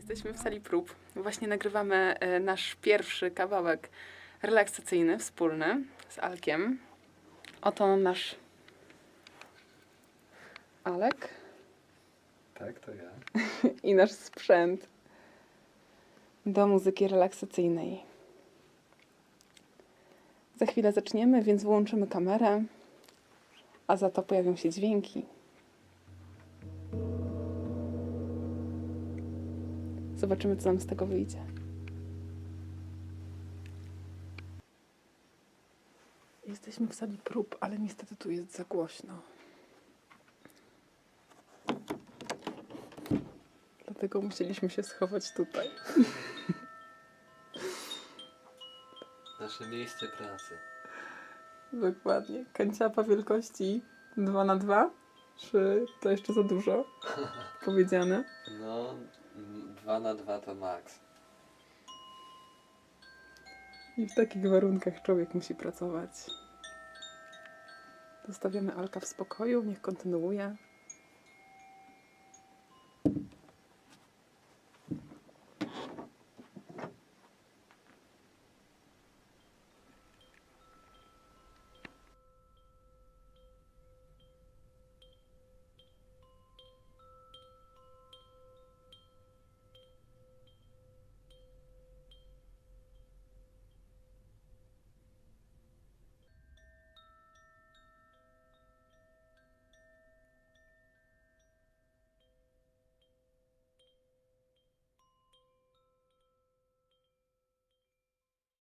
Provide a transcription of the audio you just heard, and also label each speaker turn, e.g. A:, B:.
A: Jesteśmy w sali prób. Właśnie nagrywamy e, nasz pierwszy kawałek relaksacyjny, wspólny z Alkiem. Oto nasz Alek
B: Tak, to ja.
A: i nasz sprzęt do muzyki relaksacyjnej. Za chwilę zaczniemy, więc włączymy kamerę, a za to pojawią się dźwięki. Zobaczymy, co nam z tego wyjdzie. Jesteśmy w sali prób, ale niestety tu jest za głośno. Dlatego musieliśmy się schować tutaj.
B: Nasze miejsce pracy.
A: Dokładnie. Kanciapa wielkości 2 na 2 Czy to jeszcze za dużo powiedziane?
B: No, 2 na 2 to maks.
A: I w takich warunkach człowiek musi pracować. Zostawiamy Alka w spokoju, niech kontynuuje.